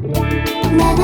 Na